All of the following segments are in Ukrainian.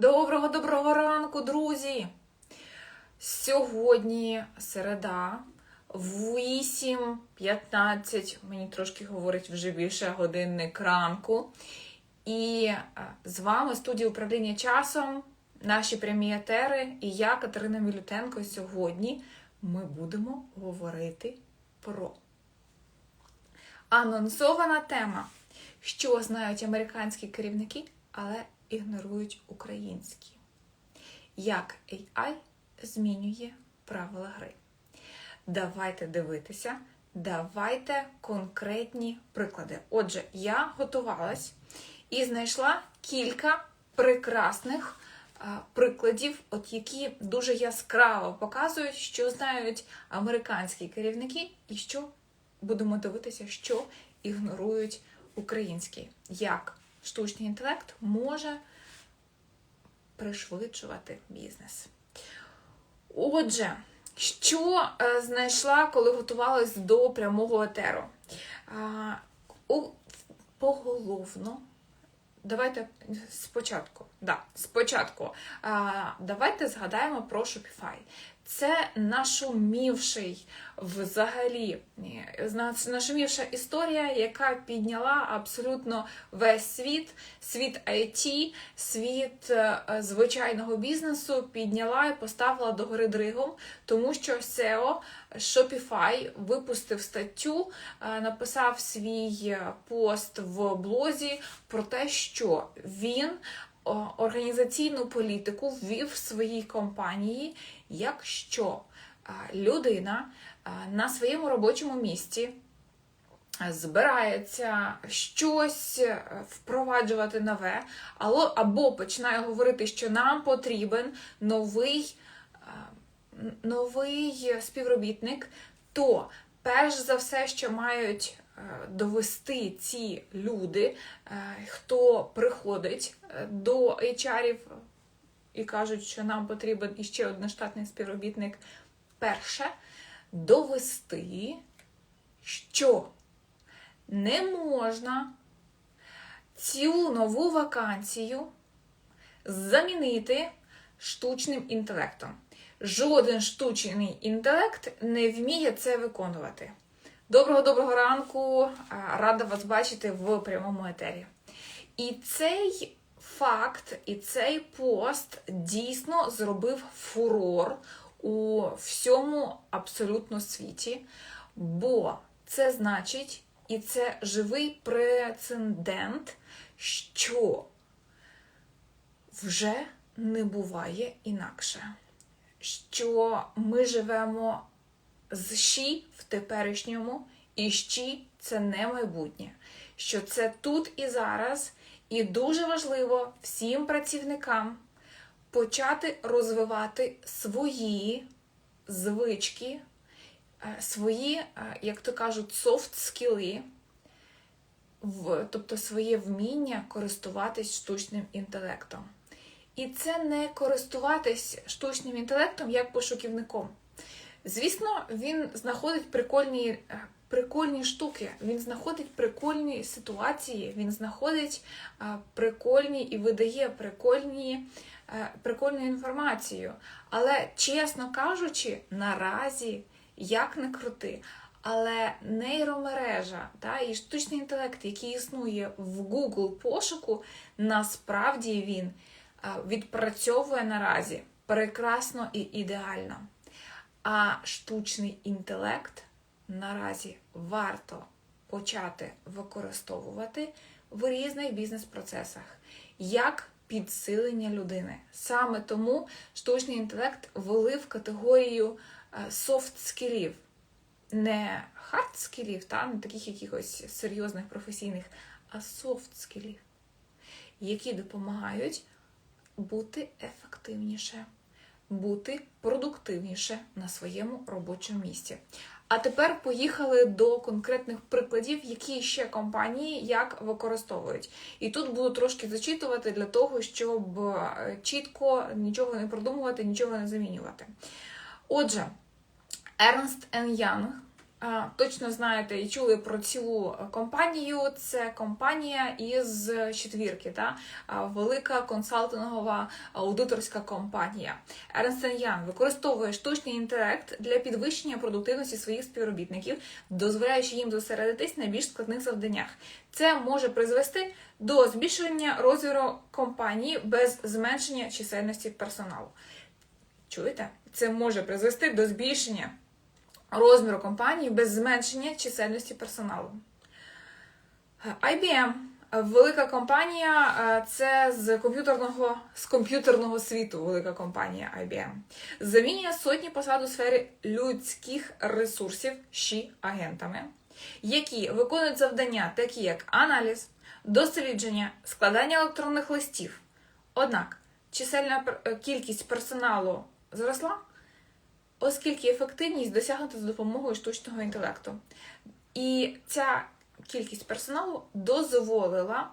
Доброго доброго ранку, друзі! Сьогодні середа, 8.15, мені трошки говорить вже більше годинник ранку. І е, з вами студія управління часом, наші прямі етери і я, Катерина Мілютенко. Сьогодні ми будемо говорити про анонсована тема, що знають американські керівники, але ігнорують українські. Як AI змінює правила гри. Давайте дивитися, давайте конкретні приклади. Отже, я готувалась і знайшла кілька прекрасних а, прикладів, от які дуже яскраво показують, що знають американські керівники, і що будемо дивитися, що ігнорують українські. Як штучний інтелект може пришвидшувати бізнес. Отже, що е, знайшла, коли готувалась до прямого етеру? Поголовно. Давайте спочатку. Да, спочатку. Давайте згадаємо про Shopify. Це нашумівший взагалі нашумівша історія, яка підняла абсолютно весь світ, світ IT, світ е, звичайного бізнесу підняла і поставила до гори дригом, тому що SEO Shopify випустив статтю, е, написав свій пост в блозі про те, що він організаційну політику ввів в своїй компанії, якщо людина на своєму робочому місці збирається щось впроваджувати нове, або починає говорити, що нам потрібен новий, новий співробітник, то перш за все, що мають довести ці люди, хто приходить до HR і кажуть, що нам потрібен іще один штатний співробітник. Перше, довести, що не можна цю нову вакансію замінити штучним інтелектом. Жоден штучний інтелект не вміє це виконувати. Доброго доброго ранку! Рада вас бачити в прямому етері. І цей факт, і цей пост дійсно зробив фурор у всьому абсолютно світі, бо це значить, і це живий прецедент, що вже не буває інакше. Що ми живемо з щі в теперішньому, і щі це не майбутнє. Що це тут і зараз, і дуже важливо всім працівникам почати розвивати свої звички, е, свої, е, як то кажуть, софт скіли, тобто своє вміння користуватись штучним інтелектом. І це не користуватись штучним інтелектом як пошуківником. Звісно, він знаходить прикольні е, прикольні штуки, він знаходить прикольні ситуації, він знаходить прикольні і видає прикольні, е, прикольну інформацію. Але, чесно кажучи, наразі як не крути. Але нейромережа та, і штучний інтелект, який існує в Google пошуку, насправді він відпрацьовує наразі прекрасно і ідеально. А штучний інтелект наразі варто почати використовувати в різних бізнес-процесах як підсилення людини. Саме тому штучний інтелект ввели в категорію софт-скілів. Не хард-скілів, та, не таких якихось серйозних професійних, а софт-скілів, які допомагають бути ефективніше бути продуктивніше на своєму робочому місці. А тепер поїхали до конкретних прикладів, які ще компанії як використовують. І тут буду трошки зачитувати для того, щоб е, чітко нічого не продумувати, нічого не замінювати. Отже, Ernst Young точно знаєте і чули про цю компанію. Це компанія із четвірки, та? велика консалтингова аудиторська компанія. Ernst Young використовує штучний інтелект для підвищення продуктивності своїх співробітників, дозволяючи їм зосередитись на більш складних завданнях. Це може призвести до збільшення розміру компанії без зменшення чисельності персоналу. Чуєте? Це може призвести до збільшення розміру компанії без зменшення чисельності персоналу. IBM велика компанія, е, це з комп'ютерного з комп'ютерного світу велика компанія IBM. Замінює сотні посад у сфері людських ресурсів ші агентами, які виконують завдання, такі як аналіз, дослідження, складання електронних листів. Однак чисельна кількість персоналу зросла, оскільки ефективність досягнута за допомогою штучного інтелекту. І ця кількість персоналу дозволила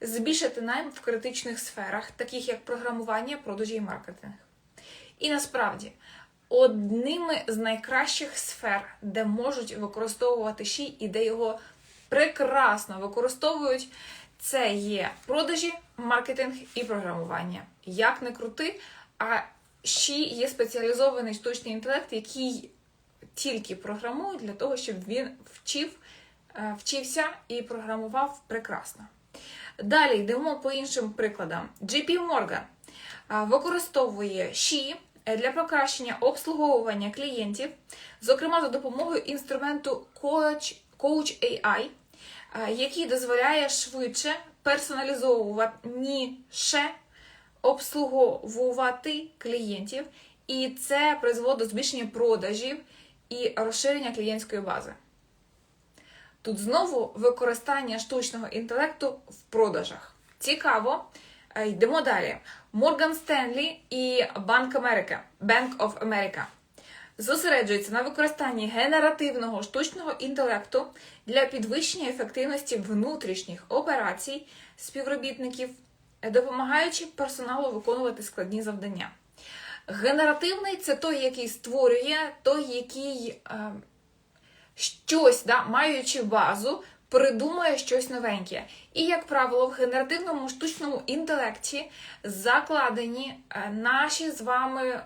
збільшити найм в критичних сферах, таких як програмування, продажі і маркетинг. І насправді, одними з найкращих сфер, де можуть використовувати ШІ і де його прекрасно використовують, це є продажі, маркетинг і програмування. Як не крути, а ШІ є спеціалізований штучний інтелект, який тільки програмує для того, щоб він вчив, е, вчився і програмував прекрасно. Далі йдемо по іншим прикладам. JP Morgan е, використовує SHI для покращення обслуговування клієнтів, зокрема за допомогою інструменту Coach, Coach AI, е, який дозволяє швидше персоналізовуваніше обслуговувати клієнтів, і це призводить до збільшення продажів і розширення клієнтської бази. Тут знову використання штучного інтелекту в продажах. Цікаво. Е, Йдемо далі. Morgan Stanley і Банк Америка, Bank of America зосереджуються на використанні генеративного штучного інтелекту для підвищення ефективності внутрішніх операцій співробітників, допомагаючи персоналу виконувати складні завдання. Генеративний це той, який створює, той, який е, щось, да, маючи базу, придумує щось новеньке. І, як правило, в генеративному штучному інтелекті закладені е, наші з вами.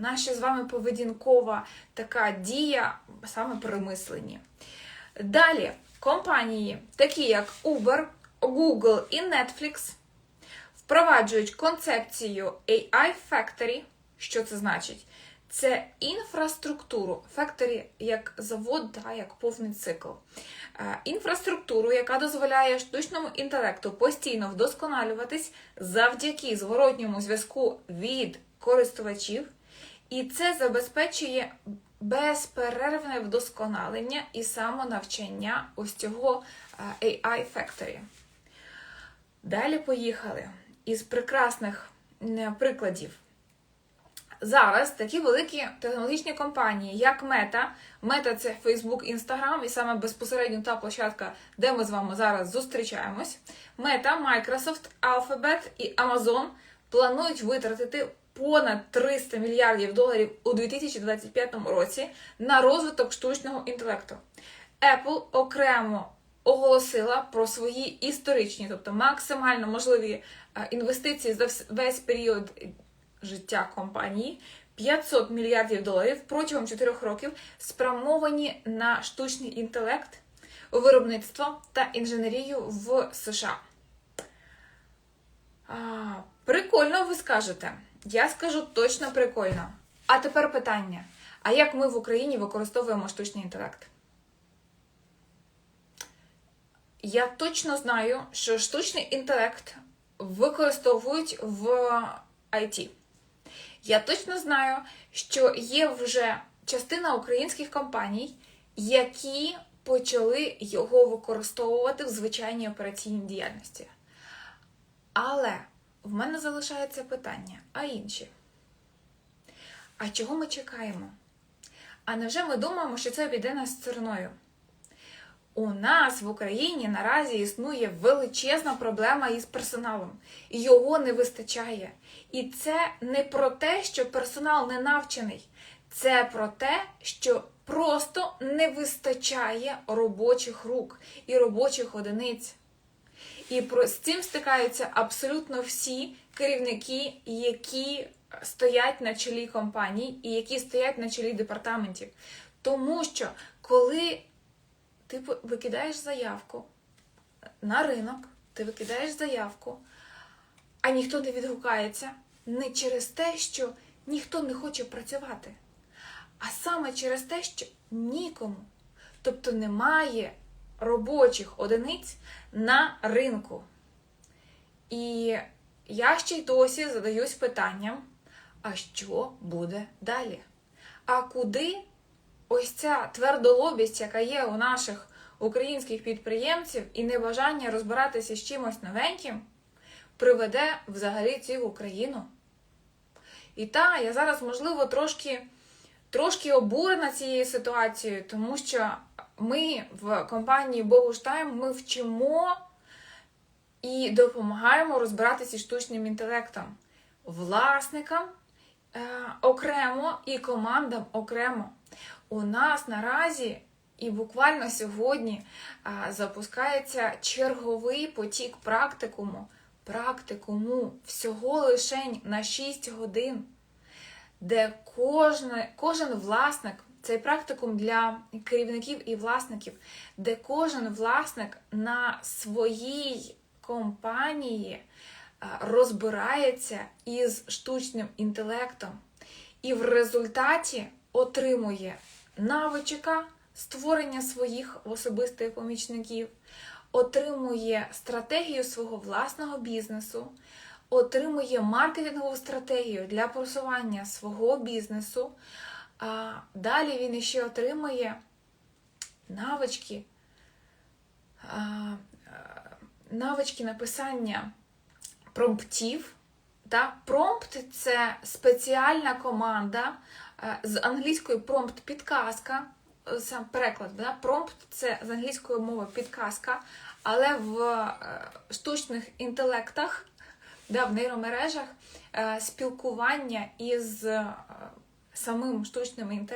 Наша з вами поведінкова така дія, саме при. Далі компанії, такі як Uber, Google і Netflix, впроваджують концепцію AI Factory. Що це значить? Це інфраструктуру, Factory як завод, да, як повний цикл. Е, Інфраструктуру, яка дозволяє штучному інтелекту постійно вдосконалюватись завдяки зворотньому зв'язку від користувачів, і це забезпечує безперервне вдосконалення і самонавчання ось цього е, AI Factory. Далі поїхали із прекрасних е, прикладів. Зараз такі великі технологічні компанії, як Meta, Meta це Facebook, Instagram, і саме безпосередньо та площадка, де ми з вами зараз зустрічаємось. Meta, Microsoft, Alphabet і Amazon планують витратити понад 300 мільярдів доларів у 2025 році на розвиток штучного інтелекту. Apple окремо оголосила про свої історичні, тобто максимально можливі е, інвестиції за весь період життя компанії 500 мільярдів доларів протягом 4 років спрямовані на штучний інтелект, виробництво та інженерію в США. А, прикольно, ви скажете. Я скажу точно прикольно. А тепер питання: а як ми в Україні використовуємо штучний інтелект? Я точно знаю, що штучний інтелект використовують в IT. Я точно знаю, що є вже частина українських компаній, які почали його використовувати в звичайній операційній діяльності. Але в мене залишається питання: а інші? А чого ми чекаємо? А невже ми думаємо, що це обійде нас стороною? У нас в Україні наразі існує величезна проблема із персоналом. Його не вистачає. І це не про те, що персонал не навчений, це про те, що просто не вистачає робочих рук і робочих одиниць. І з цим стикаються абсолютно всі керівники, які стоять на чолі компаній і які стоять на чолі департаментів. Тому що коли ти викидаєш заявку на ринок, ти викидаєш заявку, а ніхто не відгукається не через те, що ніхто не хоче працювати, а саме через те, що нікому. Тобто немає робочих одиниць на ринку. І я ще й досі задаюсь питанням: а що буде далі? А куди ось ця твердолобість, яка є у наших українських підприємців, і небажання розбиратися з чимось новеньким, приведе взагалі цілу країну? І та, я зараз, можливо, трошки, трошки обурена цією ситуацією, тому що ми в компанії Богуштайм ми вчимо і допомагаємо розбиратися штучним інтелектом власникам е, окремо і командам окремо. У нас наразі і буквально сьогодні запускається черговий потік практикуму. Практикуму всього лишень на 6 годин, де кожне, кожен власник, цей практикум для керівників і власників, де кожен власник на своїй компанії розбирається із штучним інтелектом і в результаті отримує навичка створення своїх особистих помічників, отримує стратегію свого власного бізнесу, отримує маркетингову стратегію для просування свого бізнесу. А далі він ще отримує навички, навички написання промптів. Промпт це спеціальна команда з англійської промпт підказка. е, Сам переклад, да? промпт це з англійської мови підказка, але в е, штучних інтелектах, да, в нейромережах е, спілкування із самим штучними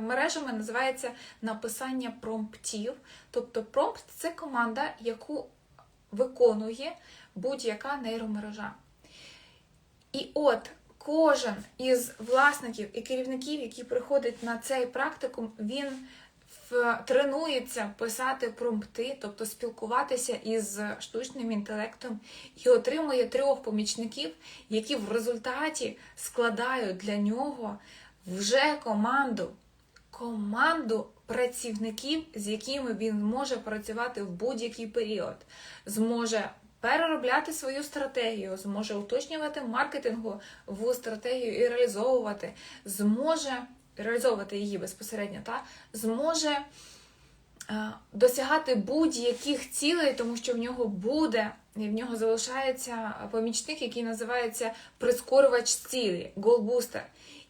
мережами називається написання промптів. Тобто промпт це команда, яку виконує будь-яка нейромережа. І от кожен із власників і керівників, які приходять на цей практикум, він тренується писати промпти, тобто спілкуватися із штучним інтелектом, і отримує трьох помічників, які в результаті складають для нього вже команду. Команду працівників, з якими він може працювати в будь-який період, зможе переробляти свою стратегію, зможе уточнювати маркетингову стратегію і реалізовувати, зможе реалізовувати її безпосередньо, та зможе е, досягати будь-яких цілей, тому що в нього буде, в нього залишається помічник, який називається прискорювач цілі, голбустер.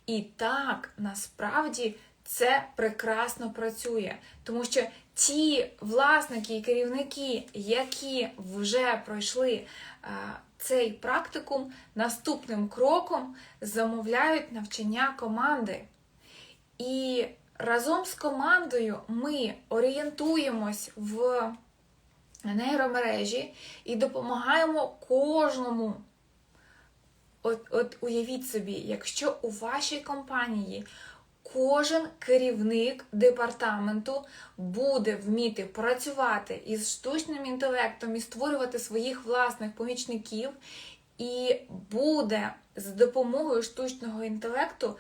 І так насправді це прекрасно працює, тому що ті власники і керівники, які вже пройшли е, цей практикум, наступним кроком замовляють навчання команди. І разом з командою ми орієнтуємось в нейромережі і допомагаємо кожному. От, от уявіть собі, якщо у вашій компанії кожен керівник департаменту буде вміти працювати із штучним інтелектом і створювати своїх власних помічників, і буде з допомогою штучного інтелекту,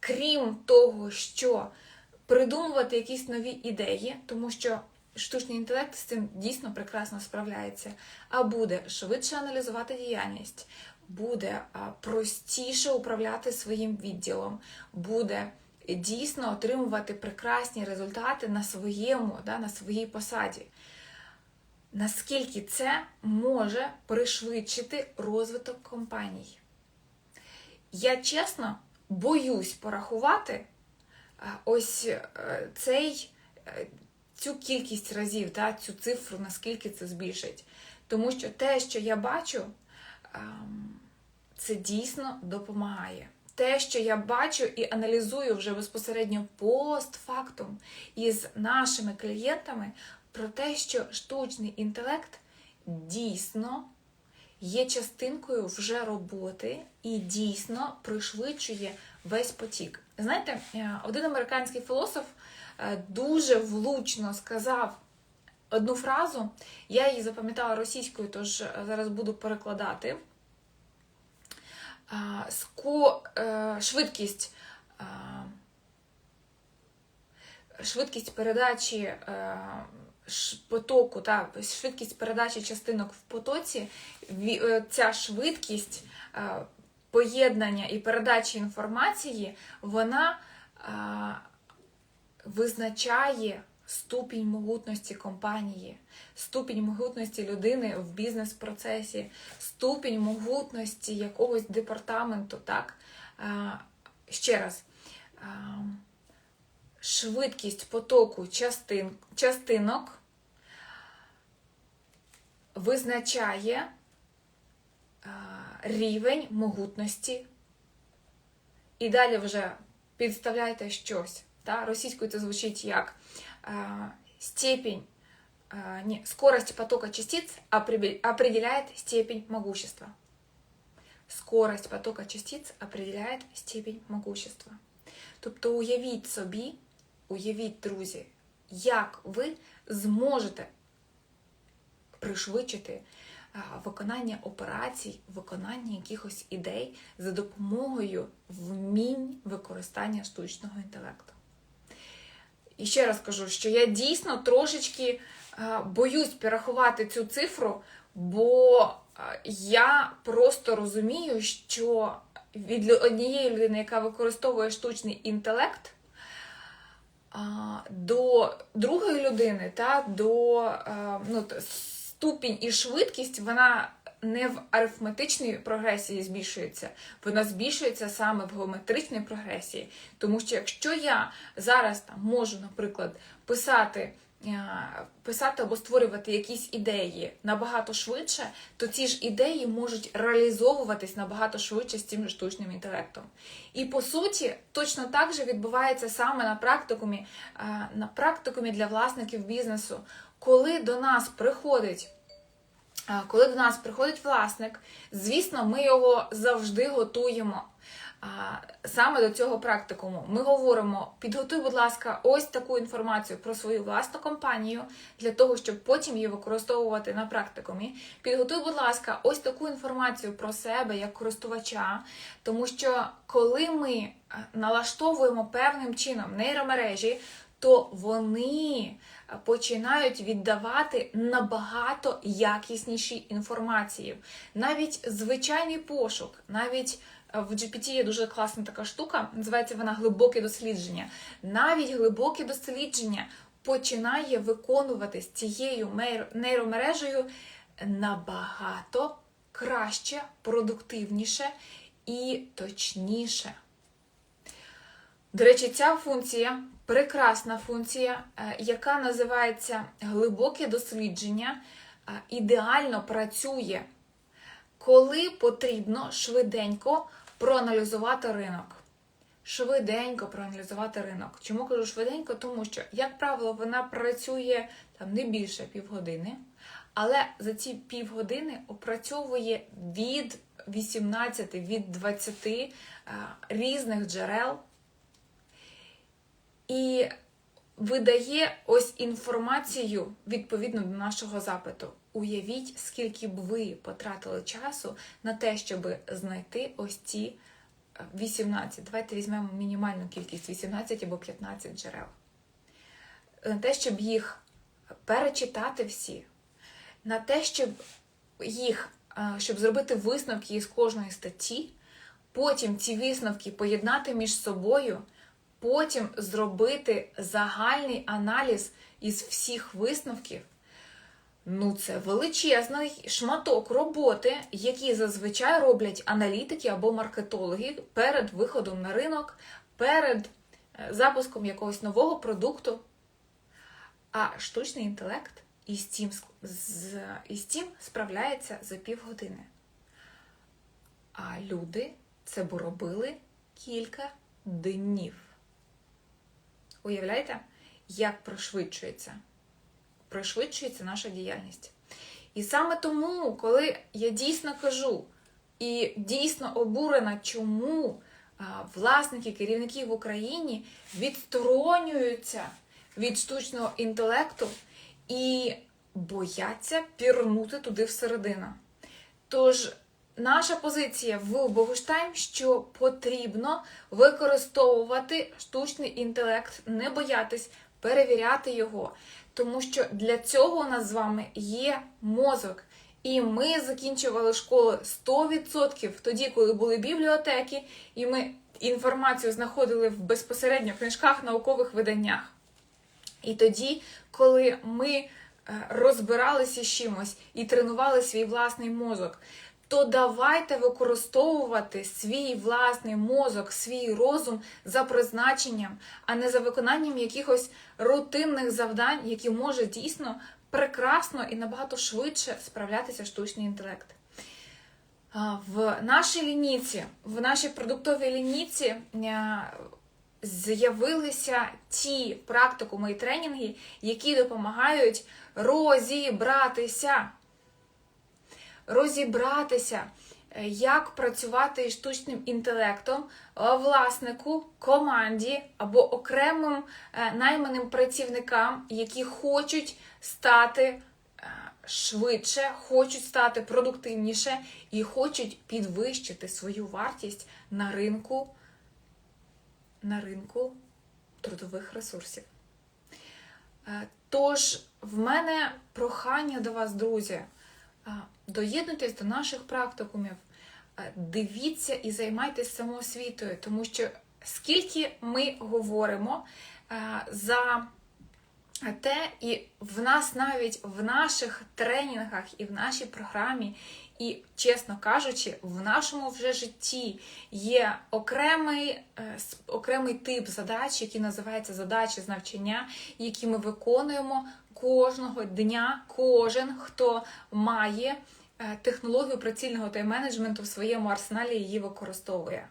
крім того, що придумувати якісь нові ідеї, тому що штучний інтелект з цим дійсно прекрасно справляється, а буде швидше аналізувати діяльність, буде простіше управляти своїм відділом, буде дійсно отримувати прекрасні результати на своєму, да, на своїй посаді. Наскільки це може пришвидшити розвиток компаній? Я чесно боюсь порахувати ось е, цей, е, цю кількість разів, та, цю цифру, наскільки це збільшить. Тому що те, що я бачу, це дійсно допомагає. те, що я бачу і аналізую вже безпосередньо постфактум із нашими клієнтами, про те, що штучний інтелект дійсно є частинкою вже роботи і дійсно пришвидшує весь потік. Знаєте, е, один американський філософ е, дуже влучно сказав одну фразу, я її запам'ятала російською, тож е, зараз буду перекладати. А, ско, е, швидкість, швидкість передачі е, потоку, та, швидкість передачі частинок в потоці, е, ця швидкість поєднання і передачі інформації, вона визначає ступінь могутності компанії, ступінь могутності людини в бізнес-процесі, ступінь могутності якогось департаменту. Так? Ще раз. Швидкість потоку частин, частинок визначає рівень могутності. І далі вже підставляйте щось. Та? Російською це звучить як степень, не, скорость потока частиц определяет степень могущества. Скорость потока частиц определяет степень могущества. Тобто уявіть собі, уявіть, друзі, як ви зможете пришвидшити виконання операцій, виконання якихось ідей за допомогою вмінь використання штучного інтелекту. І ще раз кажу, що я дійсно трошечки е, боюсь порахувати цю цифру, бо е, я просто розумію, що від однієї людини, яка використовує штучний інтелект, до другої людини, та, до е, ну, ступінь і швидкість, вона не в арифметичній прогресії збільшується, вона збільшується саме в геометричній прогресії. Тому що якщо я зараз там можу, наприклад, писати. е, Писати або створювати якісь ідеї набагато швидше, то ці ж ідеї можуть реалізовуватись набагато швидше з цим же штучним інтелектом. І по суті, точно так же відбувається саме на практикумі, е, на практикумі для власників бізнесу, коли до нас приходить. Коли до нас приходить власник, звісно, ми його завжди готуємо саме до цього практикуму. Ми говоримо: підготуй, будь ласка, ось таку інформацію про свою власну компанію для того, щоб потім її використовувати на практикумі. Підготуй, будь ласка, ось таку інформацію про себе як користувача, тому що коли ми налаштовуємо певним чином нейромережі, то вони починають віддавати набагато якісніші інформації. Навіть звичайний пошук, навіть е, в GPT є дуже класна така штука, називається вона глибоке дослідження. Навіть глибоке дослідження починає виконувати з цією нейромережею набагато краще, продуктивніше і точніше. До речі, ця функція прекрасна функція, е, яка називається глибоке дослідження, е, ідеально працює, коли потрібно швиденько проаналізувати ринок. Швиденько проаналізувати ринок. Чому кажу швиденько? Тому що, як правило, вона працює там не більше півгодини, але за ці півгодини опрацьовує від 18, від 20 е, різних джерел і видає ось інформацію відповідно до нашого запиту. Уявіть, скільки б ви потратили часу на те, щоб знайти ось ці е, 18. Давайте візьмемо мінімальну кількість 18 або 15 джерел. На те, щоб їх перечитати всі, на те, щоб їх, е, щоб зробити висновки із кожної статті, потім ці висновки поєднати між собою, потім зробити загальний аналіз із всіх висновків. Ну, це величезний шматок роботи, які зазвичай роблять аналітики або маркетологи перед виходом на ринок, перед е, запуском якогось нового продукту. А штучний інтелект із цим, з, із цим справляється за півгодини. А люди це б робили кілька днів. Уявляєте, як пришвидшується? Пришвидшується наша діяльність. І саме тому, коли я дійсно кажу і дійсно обурена, чому власники, керівники в Україні відсторонюються від штучного інтелекту і бояться пірнути туди всередину. Тож, наша позиція в Богуштайм, що потрібно використовувати штучний інтелект, не боятись, перевіряти його. Тому що для цього у нас з вами є мозок. І ми закінчували школу 100% тоді, коли були бібліотеки, і ми інформацію знаходили в безпосередньо книжках, наукових виданнях. І тоді, коли ми е, розбиралися з чимось і тренували свій власний мозок, то давайте використовувати свій власний мозок, свій розум за призначенням, а не за виконанням якихось рутинних завдань, які може дійсно прекрасно і набагато швидше справлятися штучний інтелект. В нашій лінійці, в нашій продуктовій лінійці е, з'явилися ті практикуми і тренінги, які допомагають розібратися. Розібратися, е, як працювати із штучним інтелектом е, власнику, команді або окремим е, найманим працівникам, які хочуть стати швидше, хочуть стати продуктивніше і хочуть підвищити свою вартість на ринку на ринку трудових ресурсів. Тож, в мене прохання до вас, друзі, доєднуйтесь до наших практикумів, дивіться і займайтесь самоосвітою, тому що скільки ми говоримо за те, і в нас навіть в наших тренінгах і в нашій програмі і, чесно кажучи, в нашому вже житті є окремий е, окремий тип задач, який називається задачі з навчання, які ми виконуємо кожного дня, кожен, хто має е, технологію прицільного тайм-менеджменту в своєму арсеналі її використовує.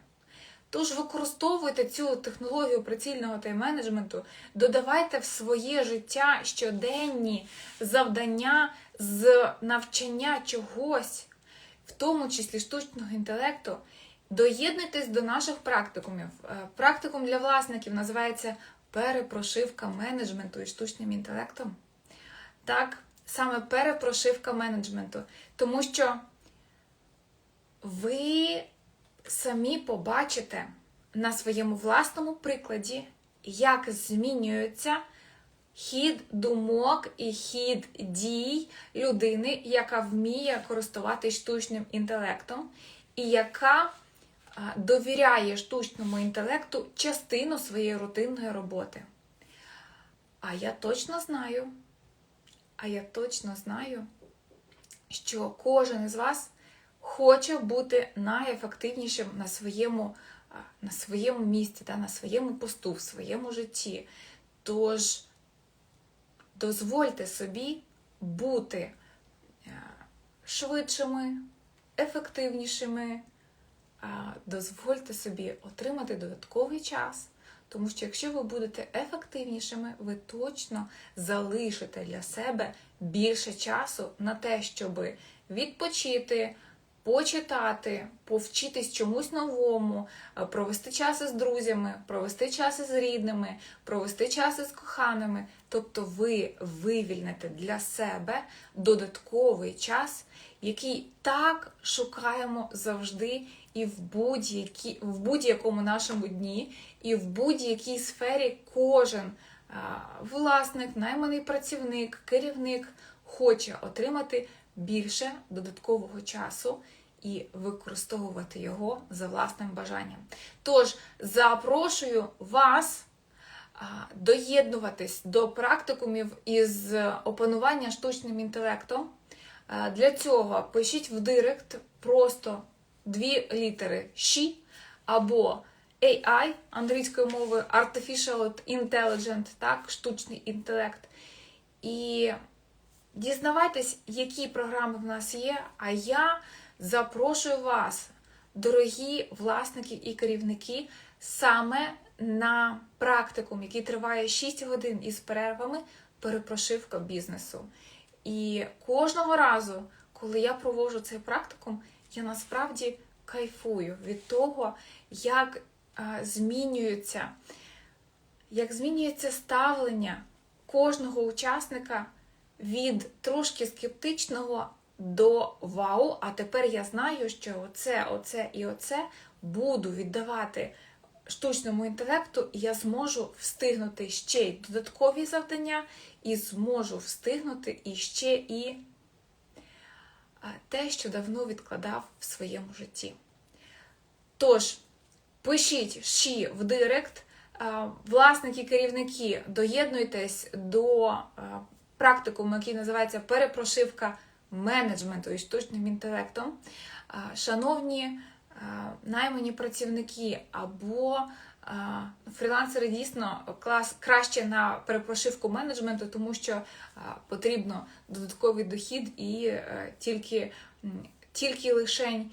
Тож використовуйте цю технологію прицільного тайм-менеджменту, додавайте в своє життя щоденні завдання з навчання чогось в тому числі штучного інтелекту, доєднуйтесь до наших практикумів. Е, практикум для власників називається перепрошивка менеджменту і штучним інтелектом. Так, саме перепрошивка менеджменту. Тому що ви самі побачите на своєму власному прикладі, як змінюється хід думок і хід дій людини, яка вміє користуватись штучним інтелектом, і яка довіряє штучному інтелекту частину своєї рутинної роботи. А я точно знаю, а я точно знаю, що кожен із вас хоче бути найефективнішим на своєму на своєму місці, та, на своєму посту, в своєму житті. Тож дозвольте собі бути е, швидшими, ефективнішими, дозвольте собі отримати додатковий час. Тому що якщо ви будете ефективнішими, ви точно залишите для себе більше часу на те, щоб відпочити почитати, повчитись чомусь новому, е, провести час із друзями, провести час із рідними, провести час із коханими. Тобто ви вивільните для себе додатковий час, який так шукаємо завжди і в будь-якому нашому дні, і в будь-якій сфері кожен власник, найманий працівник, керівник хоче отримати більше додаткового часу і використовувати його за власним бажанням. Тож, запрошую вас доєднуватись до практикумів із опанування штучним інтелектом. Для цього пишіть в директ просто дві літери «She» або AI англійською мовою Artificial Intelligent, так, штучний інтелект. І Дізнавайтесь, які програми в нас є, а я запрошую вас дорогі власники і керівники, саме на практикум, який триває 6 годин із перервами, перепрошивка бізнесу. І кожного разу, коли я проводжу цей практикум, я насправді кайфую від того, як а, змінюються, як змінюється ставлення кожного учасника від трошки скептичного до вау. А тепер я знаю, що оце, оце і оце буду віддавати штучному інтелекту, і я зможу встигнути ще й додаткові завдання, і зможу встигнути і ще і те, що давно відкладав в своєму житті. Тож, пишіть ще в директ, власники, керівники, доєднуйтесь до практикуму, який називається перепрошивка менеджменту і штучним інтелектом. Шановні наймані працівники або фрілансери дійсно клас краще на перепрошивку менеджменту, тому що потрібно додатковий дохід і е, тільки, тільки лишень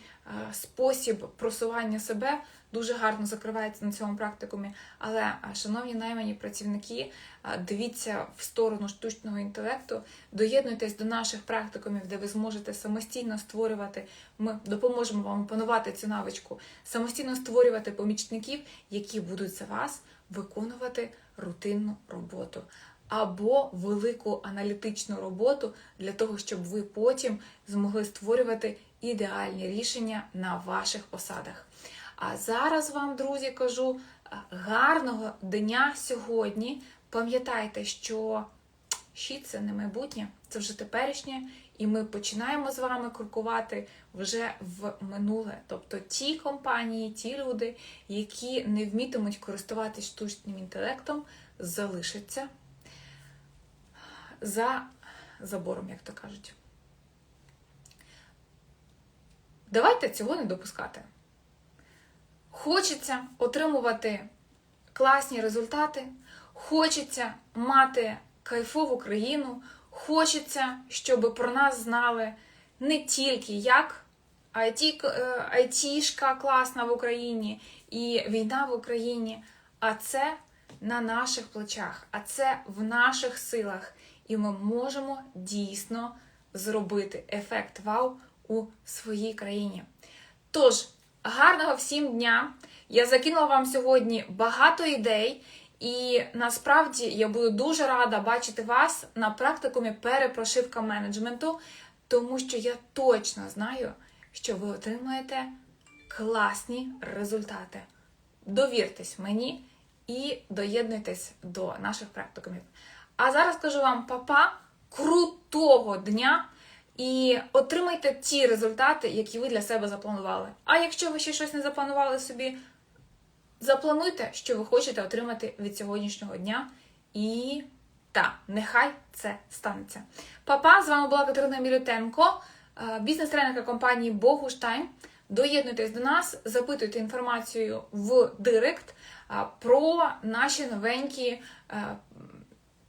спосіб просування себе дуже гарно закривається на цьому практикумі. Але, шановні наймані працівники, дивіться в сторону штучного інтелекту, доєднуйтесь до наших практикумів, де ви зможете самостійно створювати. Ми допоможемо вам опанувати цю навичку, самостійно створювати помічників, які будуть за вас виконувати рутинну роботу. Або велику аналітичну роботу для того, щоб ви потім змогли створювати ідеальні рішення на ваших посадах. А зараз вам, друзі, кажу е, гарного дня сьогодні. Пам'ятайте, що щит це не майбутнє, це вже теперішнє, і ми починаємо з вами крокувати вже в минуле. Тобто ті компанії, ті люди, які не вмітимуть користуватись штучним інтелектом, залишаться за забором, як то кажуть. Давайте цього не допускати. Хочеться отримувати класні результати, хочеться мати кайфову країну, хочеться, щоб про нас знали не тільки як е, айтішка класна в Україні і війна в Україні, а це на наших плечах, а це в наших силах. І ми можемо дійсно зробити ефект вау у своїй країні. Тож, гарного всім дня! Я закинула вам сьогодні багато ідей, і насправді я буду дуже рада бачити вас на практикумі перепрошивка менеджменту, тому що я точно знаю, що ви отримаєте класні результати. Довіртесь мені і доєднуйтесь до наших практикумів. А зараз кажу вам папа, крутого дня! І отримайте ті результати, які ви для себе запланували. А якщо ви ще щось не запланували собі, заплануйте, що ви хочете отримати від сьогоднішнього дня. І та, нехай це станеться. Папа, з вами була Катерина Мілютенко, е, бізнес-тренерка компанії Богуштайм. Доєднуйтесь до нас, запитуйте інформацію в Директ е, про наші новенькі е,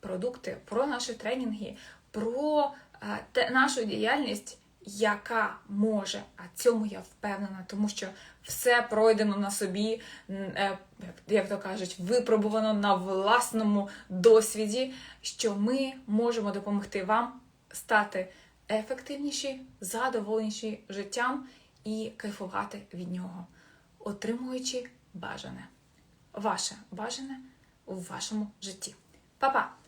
продукти, про наші тренінги, про нашу діяльність, яка може, а цьому я впевнена, тому що все пройдено на собі, е, як то кажуть, випробувано на власному досвіді, що ми можемо допомогти вам стати ефективніші, задоволеніші життям і кайфувати від нього, отримуючи бажане, ваше бажане у вашому житті. Па-па!